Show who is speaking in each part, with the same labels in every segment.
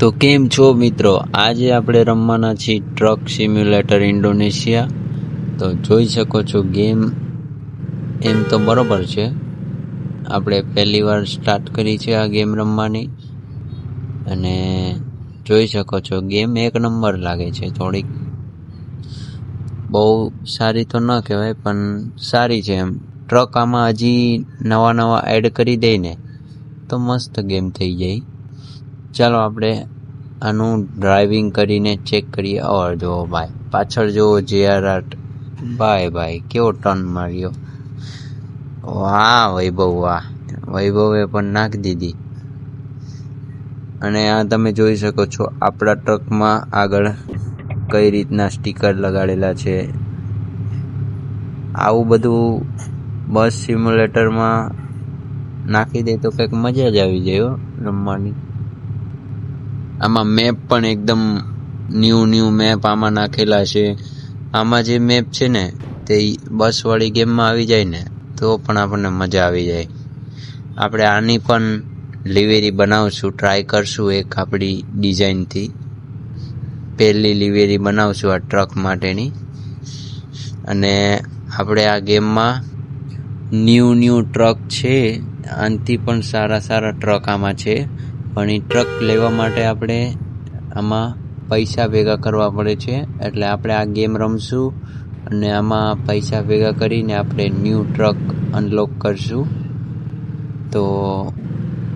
Speaker 1: તો કેમ છો મિત્રો? આજે આપણે રમવાના છીએ ટ્રક સિમ્યુલેટર ઇન્ડોનેશિયા તો જોઈ શકો છો ગેમ એમ તો બરોબર છે. આપણે પહેલી વાર સ્ટાર્ટ કરી છે આ ગેમ રમવાની. અને જોઈ શકો છો ગેમ એક નંબર લાગે છે થોડીક. બહુ સારી તો ન કહેવાય, પણ સારી છે એમ. ટ્રક આમાં હજી નવા નવા એડ કરી દઈને તો મસ્ત ગેમ થઈ જાય. ચાલો આપણે આનું ડ્રાઇવિંગ કરીને ચેક કરીએ. ઓર જો ભાઈ. પાછળ જુઓ જેઆરઆર ભાઈ ભાઈ, કેવો ટર્ન માર્યો. વાહ, વૈભવ, વાહ. વૈભવે પણ નાખી દીધી. અને આ તમે જોઈ શકો છો, આપણા ટ્રકમાં આગળ કઈ રીતના સ્ટીકર લગાડેલા છે. આવું બધું બસ સિમ્યુલેટરમાં નાખી દે તો કંઈક મજા જ આવી જાય રમવાની. આમાં મેપ પણ એકદમ ન્યૂ ન્યૂ મેપ આમાં નાખેલા છે. આમાં જે મેપ છે ને, તે બસવાળી ગેમમાં આવી જાય ને, તો પણ આપણને મજા આવી જાય. આપણે આની પણ લિવેરી બનાવશું ટ્રાય કરશું એક આપણી ડિઝાઇનથી પહેલી લિવેરી બનાવશું આ ટ્રક માટેની. અને આપણે આ ગેમમાં ન્યૂ ન્યૂ ટ્રક છે. આનાથી પણ સારા સારા ટ્રક આમાં છે. પણ એ ટ્રક લેવા માટે આપણે આમાં પૈસા ભેગા કરવા પડે છે. એટલે આપણે આ ગેમ રમશું અને આમાં પૈસા ભેગા કરીને આપણે ન્યૂ ટ્રક અનલોક કરશું. તો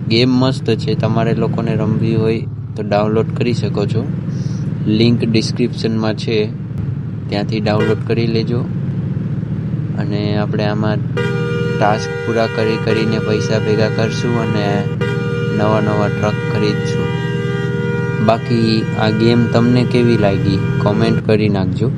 Speaker 1: ગેમ મસ્ત છે. તમારે લોકોને રમવી હોય તો ડાઉનલોડ કરી શકો છો. લિંક ડિસ્ક્રિપ્શનમાં છે. ત્યાંથી ડાઉનલોડ કરી લેજો. અને આપણે આમાં ટાસ્ક પૂરા કરી કરીને પૈસા ભેગા કરશું અને નવા નવા ટ્રક ખરીદશું બાકી આ ગેમ તમને કેવી લાગી? કોમેન્ટ કરી નાખજો.